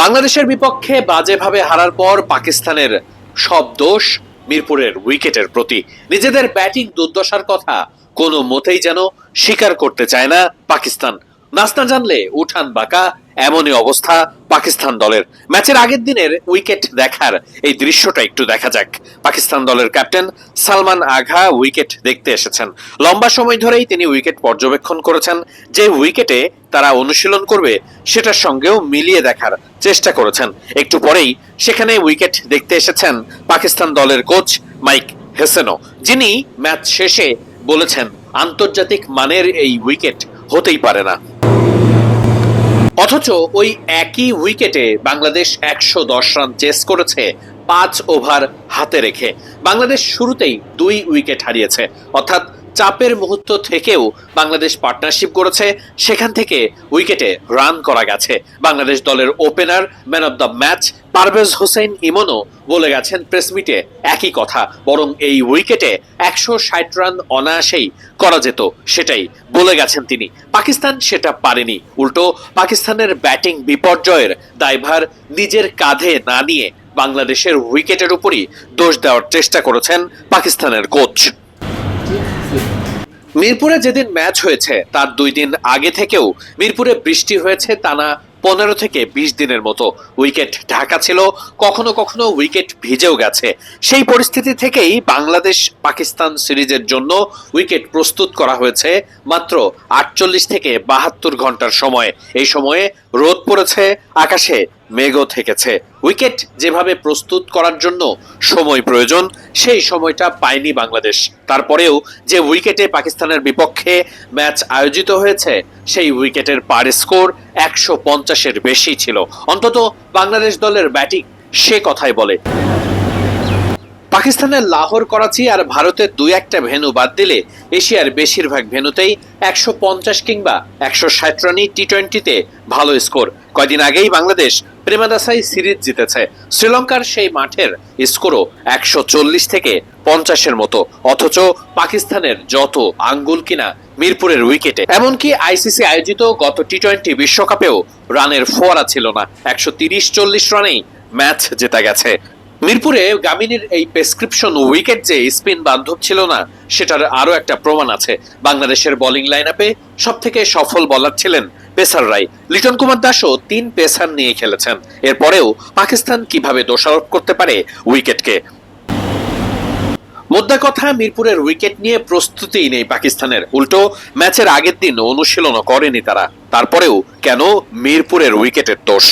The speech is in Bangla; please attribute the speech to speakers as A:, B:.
A: বাংলাদেশের বিপক্ষে বাজেভাবে হারার পর পাকিস্তানের সব দোষ মিরপুরের উইকেটের প্রতি। নিজেদের ব্যাটিং দুর্দশার কথা কোনো মতেই যেন স্বীকার করতে চায় না পাকিস্তান। নাস্তা জানলে উঠান বাঁকা, এমনই অবস্থা পাকিস্তান দলের। ম্যাচের আগের দিনের উইকেট দেখার এই দৃশ্যটা একটু দেখা যাক। পাকিস্তান দলের ক্যাপ্টেন সালমান আঘা উইকেট দেখতে এসেছেন। লম্বা সময় ধরেই তিনি উইকেট পর্যবেক্ষণ করেছেন। যে উইকেটে তারা অনুশীলন করবে, সেটার সঙ্গেও মিলিয়ে দেখার চেষ্টা করেছেন। একটু পরেই সেখানে উইকেট দেখতে এসেছেন পাকিস্তান দলের কোচ মাইক হেসেনো যিনি ম্যাচ শেষে বলেছেন, আন্তর্জাতিক মানের এই উইকেট হতেই পারে না। অথচ ওই একই উইকেটে বাংলাদেশ একশো দশ রান চেস করেছে, পাঁচ ওভার হাতে রেখে। বাংলাদেশ শুরুতেই দুই উইকেট হারিয়েছে। অর্থাৎ চাপের মুহূর্ত থেকেও বাংলাদেশ পার্টনারশিপ করেছে, সেখান থেকে উইকেটে রান করা গেছে। বাংলাদেশ দলের opener man of the match Parvez Hossain ইমনও বলে গেছেন প্রেসমিটে একই কথা, বরং এই উইকেটে একশো ষাট রান অনায়াসেই করা যেত, সেটাই বলে গেছেন তিনি। পাকিস্তান সেটা পারেনি, উল্টো পাকিস্তানের ব্যাটিং বিপর্যয়ের দায়ভার নিজের কাঁধে না নিয়ে বাংলাদেশের উইকেটের উপরই দোষ দেওয়ার চেষ্টা করেছেন পাকিস্তানের কোচ মিরপুরে যেদিন ম্যাচ হয়েছে, তার দুই দিন আগে থেকেও মিরপুরে বৃষ্টি হয়েছে টানা পনেরো থেকে বিশ দিনের মতো উইকেট ঢাকা ছিল, কখনো কখনো উইকেট ভিজেও গেছে। সেই পরিস্থিতি থেকেই বাংলাদেশ পাকিস্তান সিরিজের জন্য উইকেট প্রস্তুত করা হয়েছে মাত্র আটচল্লিশ থেকে বাহাত্তর ঘণ্টার সময়। এই সময়ে রোদ পড়েছে, আকাশে মেঘও থেকেছে। উইকেট যেভাবে প্রস্তুত করার জন্য সময় প্রয়োজন, সেই সময়টা পায়নি বাংলাদেশ। তারপরেও যে উইকেটে পাকিস্তানের বিপক্ষে ম্যাচ আয়োজিত হয়েছে, সেই উইকেটের পার স্কোর একশো পঞ্চাশের বেশি ছিল। অন্তত বাংলাদেশ দলের ব্যাটিং সে কথাই বলে। পাকিস্তানের লাহোর, করাচি আর ভারতের দুই একটা ভেন্যু বাদ দিলে এশিয়ার বেশিরভাগ ভেন্যুতেই একশো পঞ্চাশ কিংবা একশো ষাট রানই টি টোয়েন্টিতে ভালো স্কোর। কয়দিন আগেই বাংলাদেশ প্রেমাদাসাই সিরিজ জিতেছে। শ্রীলঙ্কার সেই মাঠের স্কোরও একশো চল্লিশ থেকে পঞ্চাশের মতো। অথচ পাকিস্তানের যত আঙ্গুল কিনা মিরপুরের উইকেটে। এমনকি আইসিসি আয়োজিত গত টি টোয়েন্টি বিশ্বকাপেও রানের ফোয়ারা ছিল না। একশো তিরিশ চল্লিশ রানেই ম্যাচ জেতা গেছে। মিরপুরে গামিনীর এই প্রেসক্রিপশন উইকেট যে স্পিন বান্ধব ছিল না, সেটার আরও একটা প্রমাণ আছে। বাংলাদেশের বোলিং লাইন আপে সব থেকে সফল বলার ছিলেন পেসার রাই লিটন কুমার দাসও তিন পেসার নিয়ে খেলেছেন। এরপরেও পাকিস্তান কীভাবে দোষারোপ করতে পারে উইকেটকে মোদ্দা কথা, মিরপুরের উইকেট নিয়ে প্রস্তুতিই নেই পাকিস্তানের। উল্টো, ম্যাচের আগের দিন অনুশীলনও করেনি তারা। তারপরেও কেন মিরপুরের উইকেটের দোষ?